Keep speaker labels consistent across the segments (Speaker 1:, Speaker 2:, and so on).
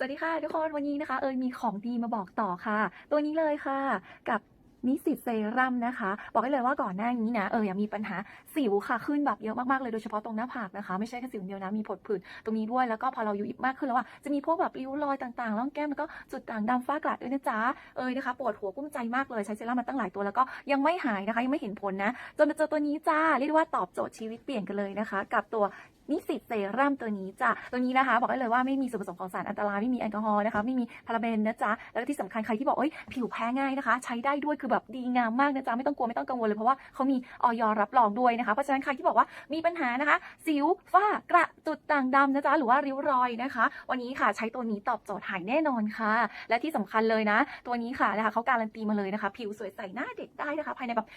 Speaker 1: สวัสดีค่ะทุกคนวันนี้นะคะเอยมีของดีมาบอกต่อค่ะ ตัวนี้เลยค่ะ กับ นิสิตเซรั่มนะคะ บอกได้เลยว่าก่อนหน้านี้นะเออยังมีปัญหาสิวค่ะขึ้นแบบเยอะมากๆเลยโดยเฉพาะตรงหน้าผากนะคะ ไม่ใช่แค่สิวเดียวนะมีผดผื่นตรงนี้ด้วยแล้วก็พอเราอายู่อิบมากขึ้นแล้วอะจะมีพวกแบบริ้วรอยต่างๆร่องแก้มแล้วก็จุดด่างดำฝ้ากระด้วยนะจ๊ะเอยนะคะปวดหัวกุ้มใจมากเลยใช้เซรั่มมาตั้งหลายตัวแล้วก็ยังไม่หายนะคะยังไม่เห็นผลนะจนมาเจอตัวนี้จ้าเรียกว่าตอบโจทย์ชีวิตเปลี่ยนกันเลยนะคะ กับตัวนิสิตเซรั่มตัวนี้จ้ะ ตัวนี้นะคะ บอกได้เลยว่าไม่มีส่วนผสมของสารอันตรายไม่มีแอลกอฮอล์นะคะ ไม่มีพาราเบนนะจ๊ะ แล้วที่สำคัญใครที่บอกเอ้ยผิวแพ้ง่ายนะคะ ใช้ได้ด้วยคือแบบดีงามมากนะจ๊ะไม่ต้องกลัวไม่ต้องกังวลเลยเพราะว่าเขามีออยรับรองด้วยนะคะ เพราะฉะนั้นใครที่บอกว่ามีปัญหานะคะ สิวฝ้ากระจุดด่างดำนะจ๊ะหรือว่าริ้วรอยนะคะ วันนี้ค่ะใช้ตัวนี้ตอบโจทย์หายแน่นอนค่ะ และที่สำคัญเลยนะ ตัวนี้ค่ะนะคะเขาการันตีมาเลยนะคะ ผิวสวยใสหน้าเด็กได้นะคะ ภายในแบบ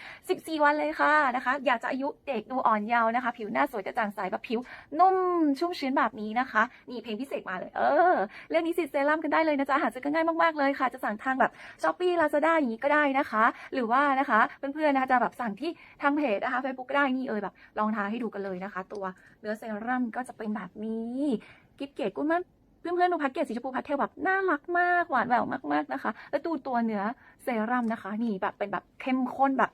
Speaker 1: 14 วันเลยค่ะนะคะ อยากจะอายุเด็กดูอ่อนเยาว์นะคะ ผิวหน้าสวยกระจ่างใสแบบผิวนุ่มชุ่มชื้นแบบนี้นะคะนี่เพลงพิเศษมาเลย เออเรื่องนี้สิเซรั่มกันได้เลยนะจ๊ะหาซื้อกันง่ายมากๆเลยค่ะ จะสั่งทางแบบช้อปปี้ลาซาด้าอย่างนี้ก็ได้นะคะหรือว่านะคะเพื่อนๆนะคะจะแบบสั่งที่ทางเพจนะคะเฟซบุ๊กได้นี่เอยแบบลองทาให้ดูกันเลยนะคะ ตัวเนื้อเซรั่มก็จะเป็นแบบนี้กิฟเกตกุ้นมันเพื่อนๆดูแพ็กเกจสีชมพูพาสเทลแบบน่ารักมากหวานแหววมากๆนะคะ แล้วดูตัวเนื้อเซรั่มนะคะ นี่แบบเป็นแบบเข้มข้นแบบ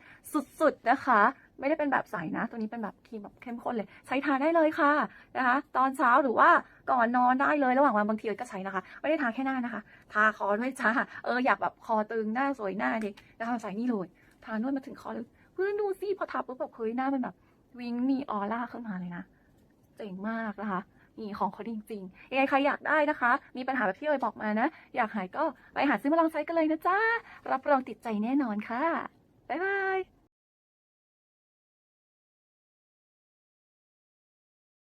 Speaker 1: สุดๆนะคะ ไม่ได้เป็นแบบใสนะ ตัวนี้เป็นแบบครีมแบบเข้มข้นเลย ใช้ทาได้เลยค่ะนะคะ ตอนเช้าหรือว่าก่อนนอนได้เลยระหว่างวันบางทีก็ใช้นะคะ ไม่ได้ทาแค่หน้านะคะ ทาคอด้วยจ้าเอออยากแบบคอตึงหน้าสวยหน้าดินะคะใส่นี่เลยทานวดมาถึงคอเลยเพื่อนดูสิพอทาปุ๊บแบบเฮ้ยหน้ามันแบบวิงมีออร่าขึ้นมาเลยนะเจ๋งมากนะคะนี่ของเขาดีจริงๆยังไงใครอยากได้นะคะ มีปัญหาแบบที่เอยบอกมานะ อยากหายก็ไปหาซื้อมาลองใช้กันเลยนะจ้ารับรองติดใจแน่นอนค่ะบ๊ายบาย